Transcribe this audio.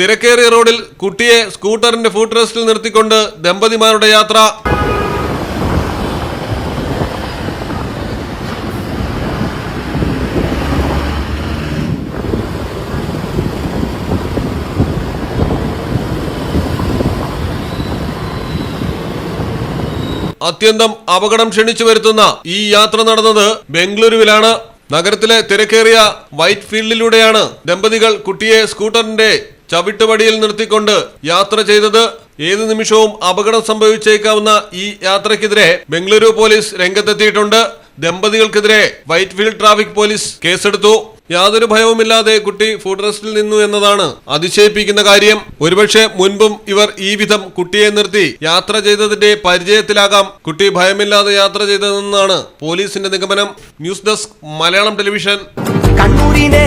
തിരക്കേറിയ റോഡിൽ കുട്ടിയെ സ്കൂട്ടറിന്റെ ഫുട് റെസ്റ്റിൽ നിർത്തിക്കൊണ്ട് ദമ്പതിമാരുടെ യാത്ര. അത്യന്തം അപകടം ക്ഷണിച്ചു വരുത്തുന്ന ഈ യാത്ര നടന്നത് ബംഗളൂരുവിലാണ്. നഗരത്തിലെ തിരക്കേറിയ വൈറ്റ് ഫീൽഡിലൂടെയാണ് ദമ്പതികൾ കുട്ടിയെ സ്കൂട്ടറിന്റെ ചവിട്ടുപടിയിൽ നിർത്തിക്കൊണ്ട് യാത്ര ചെയ്തത് ഏത് നിമിഷവും അപകടം സംഭവിച്ചേക്കാവുന്ന ഈ യാത്രയ്ക്കെതിരെ ബംഗളൂരു പോലീസ് രംഗത്തെത്തിയിട്ടുണ്ട്. ദമ്പതികൾക്കെതിരെ വൈറ്റ് ഫീൽഡ് ട്രാഫിക് പോലീസ് കേസെടുത്തു. യാതൊരു ഭയവുമില്ലാതെ കുട്ടി ഫുഡ് റെസ്റ്റിൽ നിന്നു എന്നതാണ് അതിശയിപ്പിക്കുന്ന കാര്യം. ഒരുപക്ഷെ മുൻപും ഇവർ ഈ വിധം കുട്ടിയെ നിർത്തി യാത്ര ചെയ്തതിന്റെ പരിചയത്തിലാകാം. കുട്ടി ഭയമില്ലാതെ യാത്ര ചെയ്തതെന്നാണ് പോലീസിന്റെ നിഗമനം. News desk Malayalam television. കണ്ണൂരിനെ